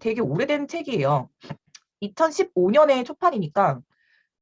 되게 오래된 책이에요. 2015년에 초판이니까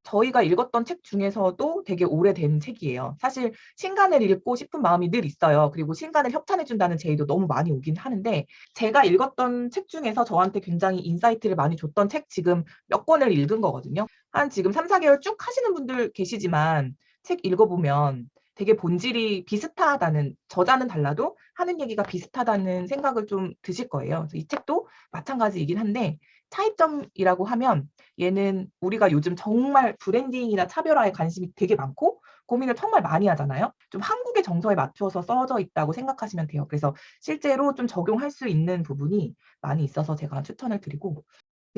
저희가 읽었던 책 중에서도 되게 오래된 책이에요. 사실 신간을 읽고 싶은 마음이 늘 있어요. 그리고 신간을 협찬해준다는 제의도 너무 많이 오긴 하는데 제가 읽었던 책 중에서 저한테 굉장히 인사이트를 많이 줬던 책 지금 몇 권을 읽은 거거든요. 한 지금 3, 4개월 쭉 하시는 분들 계시지만 책 읽어보면 되게 본질이 비슷하다는 저자는 달라도 하는 얘기가 비슷하다는 생각을 좀 드실 거예요. 이 책도 마찬가지이긴 한데 차이점이라고 하면 얘는 우리가 요즘 정말 브랜딩이나 차별화에 관심이 되게 많고 고민을 정말 많이 하잖아요. 좀 한국의 정서에 맞춰서 써져 있다고 생각하시면 돼요. 그래서 실제로 좀 적용할 수 있는 부분이 많이 있어서 제가 추천을 드리고 네,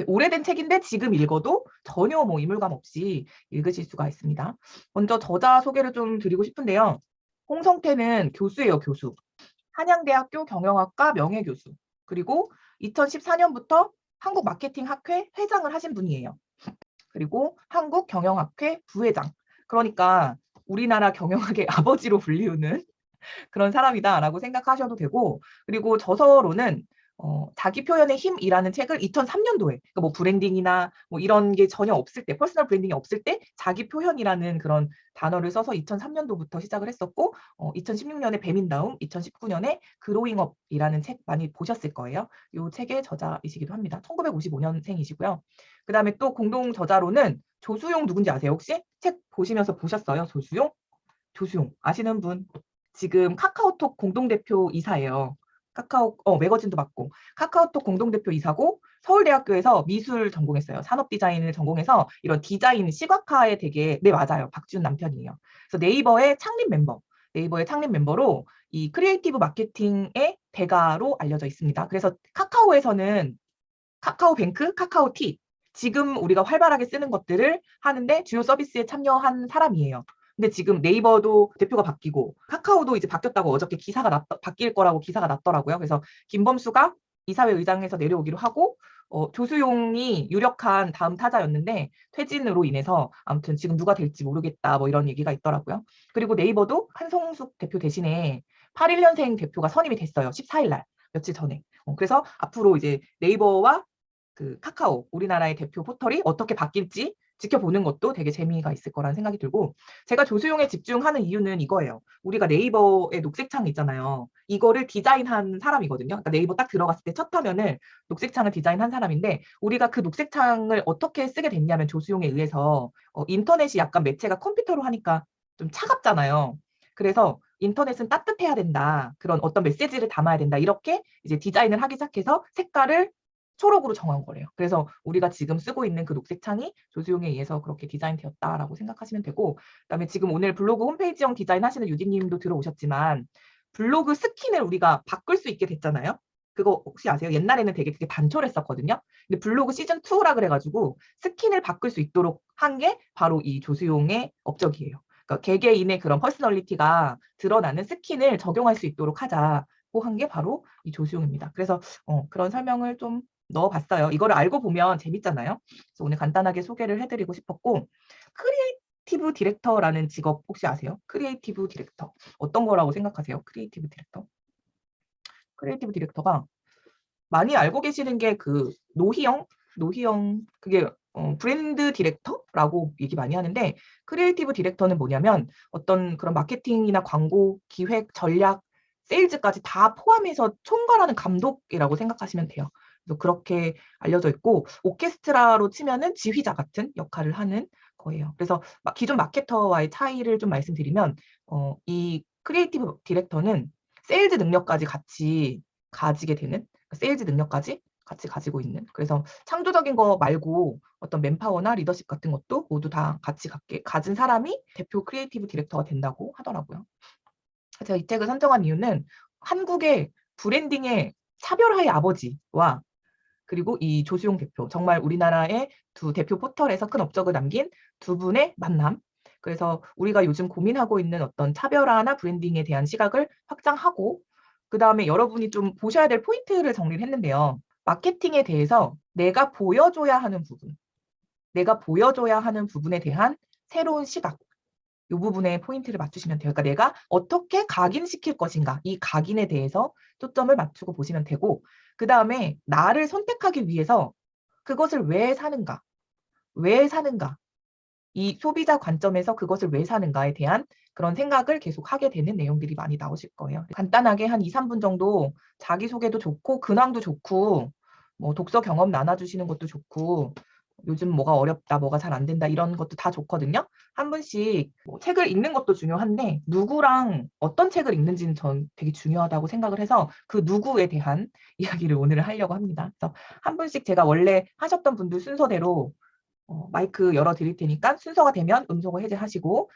오래된 책인데 지금 읽어도 전혀 뭐 이물감 없이 읽으실 수가 있습니다. 먼저 저자 소개를 좀 드리고 싶은데요. 홍성태는 교수예요, 교수. 한양대학교 경영학과 명예교수. 그리고 2014년부터 한국마케팅학회 회장을 하신 분이에요. 그리고 한국경영학회 부회장. 그러니까 우리나라 경영학의 아버지로 불리우는 그런 사람이다라고 생각하셔도 되고 그리고 저서로는 어, 자기 표현의 힘이라는 책을 2003년도에 그러니까 뭐 브랜딩이나 뭐 이런 게 전혀 없을 때 퍼스널 브랜딩이 없을 때 자기 표현이라는 그런 단어를 써서 2003년도부터 시작을 했었고 어, 2016년에 배민다움, 2019년에 그로잉업이라는 책 많이 보셨을 거예요. 이 책의 저자이시기도 합니다. 1955년생이시고요. 그 다음에 또 공동 저자로는 조수용 누군지 아세요? 혹시 책 보시면서 보셨어요? 조수용? 조수용 아시는 분? 지금 카카오톡 공동대표 이사예요. 카카오 어 매거진도 맡고 카카오톡 공동대표 이사고 서울대학교에서 미술 전공했어요. 산업 디자인을 전공해서 이런 디자인 시각화에 되게 네 맞아요. 박지훈 남편이에요. 그래서 네이버의 창립 멤버 네이버의 창립 멤버로 이 크리에이티브 마케팅의 대가로 알려져 있습니다. 그래서 카카오에서는 카카오뱅크, 카카오티 지금 우리가 활발하게 쓰는 것들을 하는데 주요 서비스에 참여한 사람이에요. 근데 지금 네이버도 대표가 바뀌고 카카오도 이제 바뀌었다고 어저께 기사가 났, 바뀔 거라고 기사가 났더라고요. 그래서 김범수가 이사회 의장에서 내려오기로 하고 어, 조수용이 유력한 다음 타자였는데 퇴진으로 인해서 아무튼 지금 누가 될지 모르겠다 뭐 이런 얘기가 있더라고요. 그리고 네이버도 한성숙 대표 대신에 81년생 대표가 선임이 됐어요. 14일 날 며칠 전에. 어, 그래서 앞으로 이제 네이버와 그 카카오 우리나라의 대표 포털이 어떻게 바뀔지 지켜보는 것도 되게 재미가 있을 거라는 생각이 들고 제가 조수용에 집중하는 이유는 이거예요. 우리가 네이버의 녹색창 있잖아요. 이거를 디자인한 사람이거든요. 그러니까 네이버 딱 들어갔을 때 첫 화면을 녹색창을 디자인한 사람인데 우리가 그 녹색창을 어떻게 쓰게 됐냐면 조수용에 의해서 어, 인터넷이 약간 매체가 컴퓨터로 하니까 좀 차갑잖아요. 그래서 인터넷은 따뜻해야 된다. 그런 어떤 메시지를 담아야 된다. 이렇게 이제 디자인을 하기 시작해서 색깔을 초록으로 정한 거래요. 그래서 우리가 지금 쓰고 있는 그 녹색 창이 조수용에 의해서 그렇게 디자인되었다라고 생각하시면 되고 그다음에 지금 오늘 블로그 홈페이지형 디자인 하시는 유디님도 들어오셨지만 블로그 스킨을 우리가 바꿀 수 있게 됐잖아요. 그거 혹시 아세요? 옛날에는 되게 되게 단촐했었거든요. 근데 블로그 시즌 2라 그래가지고 스킨을 바꿀 수 있도록 한 게 바로 이 조수용의 업적이에요. 그러니까 개개인의 그런 퍼스널리티가 드러나는 스킨을 적용할 수 있도록 하자고 한 게 바로 이 조수용입니다. 그래서 어, 그런 설명을 좀 넣어봤어요. 이거를 알고 보면 재밌잖아요. 그래서 오늘 간단하게 소개를 해드리고 싶었고 크리에이티브 디렉터라는 직업 혹시 아세요? 크리에이티브 디렉터 어떤 거라고 생각하세요? 크리에이티브 디렉터 크리에이티브 디렉터가 많이 알고 계시는 게 그 노희영 노희영 그게 어, 브랜드 디렉터라고 얘기 많이 하는데 크리에이티브 디렉터는 뭐냐면 어떤 그런 마케팅이나 광고 기획 전략 세일즈까지 다 포함해서 총괄하는 감독이라고 생각하시면 돼요. 그렇게 알려져 있고 오케스트라로 치면은 지휘자 같은 역할을 하는 거예요. 그래서 기존 마케터와의 차이를 좀 말씀드리면 어, 이 크리에이티브 디렉터는 세일즈 능력까지 같이 가지게 되는 그러니까 세일즈 능력까지 같이 가지고 있는 그래서 창조적인 거 말고 어떤 맨파워나 리더십 같은 것도 모두 다 같이 갖게 가진 사람이 대표 크리에이티브 디렉터가 된다고 하더라고요. 제가 이 책을 선정한 이유는 한국의 브랜딩의 차별화의 아버지와 그리고 이 조수용 대표 정말 우리나라의 두 대표 포털에서 큰 업적을 남긴 두 분의 만남 그래서 우리가 요즘 고민하고 있는 어떤 차별화나 브랜딩에 대한 시각을 확장하고 그 다음에 여러분이 좀 보셔야 될 포인트를 정리를 했는데요. 마케팅에 대해서 내가 보여줘야 하는 부분, 내가 보여줘야 하는 부분에 대한 새로운 시각, 이 부분에 포인트를 맞추시면 돼요. 그러니까 내가 어떻게 각인시킬 것인가 이 각인에 대해서 초점을 맞추고 보시면 되고 그 다음에 나를 선택하기 위해서 그것을 왜 사는가 왜 사는가 이 소비자 관점에서 그것을 왜 사는가에 대한 그런 생각을 계속 하게 되는 내용들이 많이 나오실 거예요. 간단하게 한 2, 3분 정도 자기소개도 좋고 근황도 좋고 뭐 독서 경험 나눠주시는 것도 좋고 요즘 뭐가 어렵다, 뭐가 잘 안 된다 이런 것도 다 좋거든요. 한 분씩 뭐 책을 읽는 것도 중요한데 누구랑 어떤 책을 읽는지는 전 되게 중요하다고 생각을 해서 그 누구에 대한 이야기를 오늘 하려고 합니다. 그래서 한 분씩 제가 원래 하셨던 분들 순서대로 어, 마이크 열어 드릴 테니까 순서가 되면 음소거 해제하시고